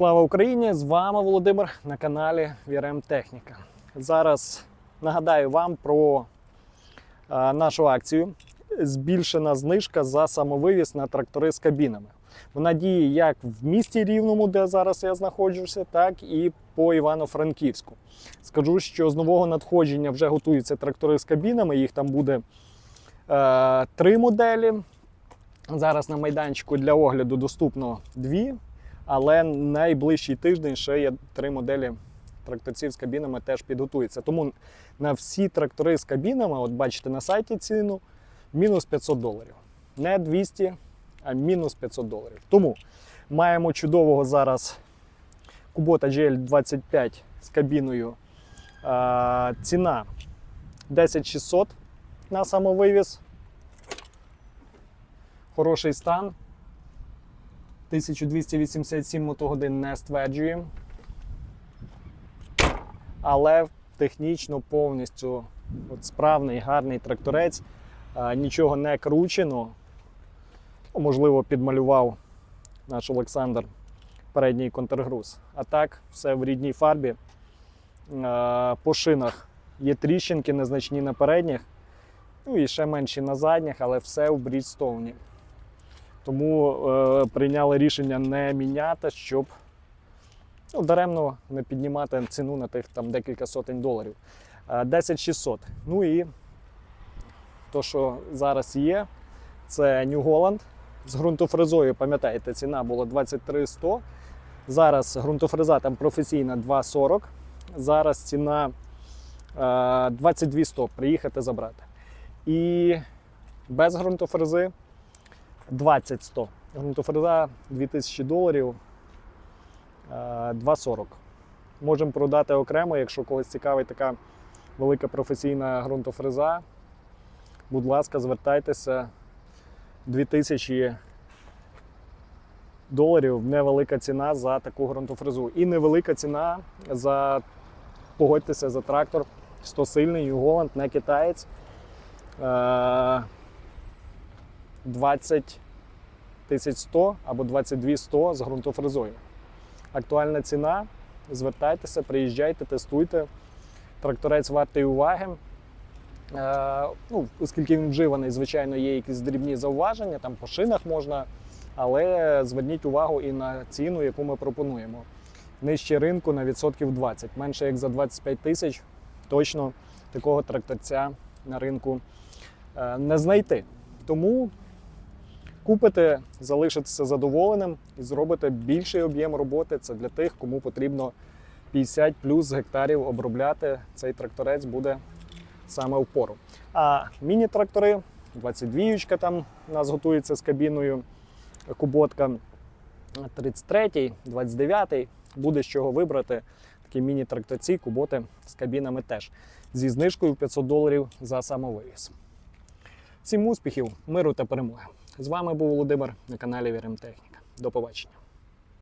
Слава Україні! З вами Володимир на каналі VRM Техніка. Зараз нагадаю вам про е, нашу акцію. Збільшена знижка за самовивіз на трактори з кабінами. Вона діє як в місті Рівному, де зараз я знаходжуся, так і по Івано-Франківську. Скажу, що з нового надходження вже готуються трактори з кабінами. Їх там буде е, три моделі. Зараз на майданчику для огляду доступно дві. Але найближчий тиждень ще є три моделі тракторців з кабінами теж підготуються. Тому на всі трактори з кабінами, от бачите на сайті ціну, мінус 500 доларів. Не 200, а мінус 500 доларів. Тому маємо чудового зараз Kubota GL25 з кабіною. А, ціна 10600 на самовивіз. Хороший стан. 1287 мотогодин не стверджуємо. Але технічно повністю от справний гарний тракторець, нічого не кручено. Можливо, підмалював наш Олександр передній контргруз. А так, все в рідній фарбі. По шинах є тріщинки незначні на передніх, ну і ще менші на задніх, але все в Брідстоуні. Тому е, прийняли рішення не міняти, щоб ну, даремно не піднімати ціну на тих там декілька сотень доларів. Е, 10600. Ну і то, що зараз є, це New Holland з ґрунтофрезою. Пам'ятаєте, ціна була 23100. Зараз ґрунтофреза там професійна 240. Зараз ціна е, 22100 приїхати забрати. І без ґрунтофрези 20-100. Грунтофреза 2000 доларів, е, 2,40. Можемо продати окремо, якщо когось цікавить така велика професійна ґрунтофреза. Будь ласка, звертайтеся. 2000 доларів невелика ціна за таку ґрунтофрезу. І невелика ціна за, погодьтеся, за трактор 100 сильний, Holland, не китаєць. Е, 20 100 або 22 100 з ґрунтофрезою. Актуальна ціна. Звертайтеся, приїжджайте, тестуйте. Тракторець вартий уваги. Е, ну, оскільки він вживаний, звичайно, є якісь дрібні зауваження, там по шинах можна, але зверніть увагу і на ціну, яку ми пропонуємо. Нижче ринку на відсотків 20. Менше як за 25 тисяч точно такого тракторця на ринку е, не знайти. Тому купите, залишитеся задоволеним і зробите більший об'єм роботи. Це для тих, кому потрібно 50 плюс гектарів обробляти. Цей тракторець буде саме в пору. А міні-трактори, 22-ючка там у нас готується з кабіною куботка. 33-й, 29-й, буде з чого вибрати. Такі міні-тракторці, куботи з кабінами теж. Зі знижкою в 500 доларів за самовивіз. Всім успіхів, миру та перемоги! З вами був Володимир на каналі Віремтехніка. До побачення.